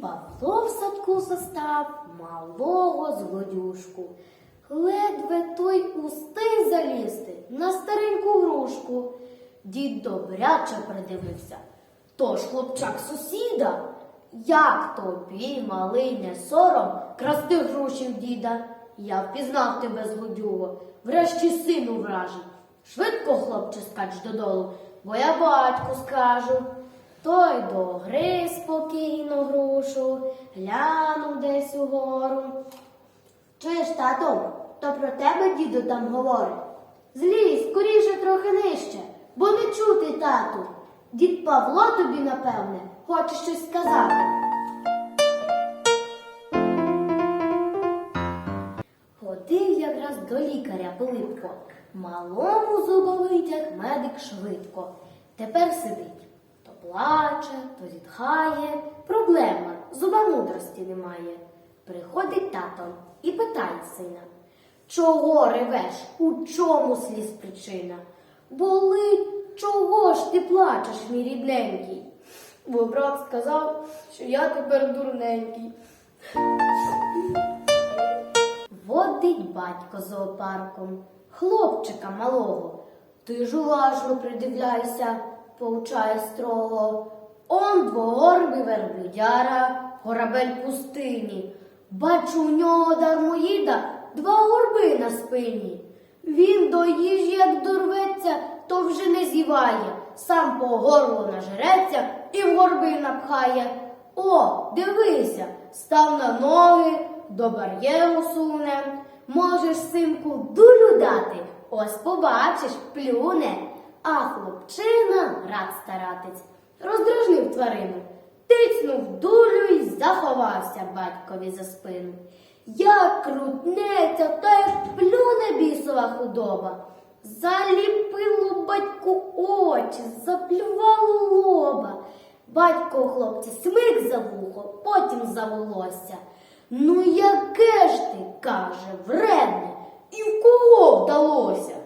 Павло в садку застав малого злодюшку. Ледве той устиг залізти на стареньку грушку. Дід добряче придивився. Тож хлопчак сусіда, як тобі, малий, не сором, красти гроші в діда. Я впізнав тебе, злодюго, врешті сину вражий. Швидко, хлопче, скач додолу, бо я батьку скажу. Той до гри грушу, десь. Чуєш, тату, то про тебе діду там говорить. Злізь, скоріше трохи нижче, бо не чути, тату. Дід Павло тобі, напевне, хоче щось сказати. Ходив якраз до лікаря Пилипко. Малому зубовитяг медик швидко. Тепер сидить. То плаче, то зітхає. Проблема, зуба мудрості немає. Приходить тато і питає сина. Чого ревеш? У чому сліз причина? Болить, чого ж ти плачеш, мій рідненький? Бо брат сказав, що я тепер дурненький. Водить батько зоопарком, хлопчика малого. Ти ж уважно придивляйся, повчає строго. Он двогорбий верблюдяра, корабель пустині. Бачу, у нього дармоїда два горби на спині. Він до їжі, як дорветься, то вже не зіває, сам по горло нажереться і в горби напхає. О, дивися, став на ноги, до бар'єру суне. Можеш, синку, дулю дати, ось побачиш, плюне. А хлопчина, рад старатець, роздражнив тварину, тицнув дулю заховався батькові за спину. Як крутнеться, та як плюне бісова худоба. Заліпило батьку очі, заплювало лоба. Батько у хлопця смик за вухо, потім за волосся. Ну, яке ж ти, каже, вредне, і в кого вдалося?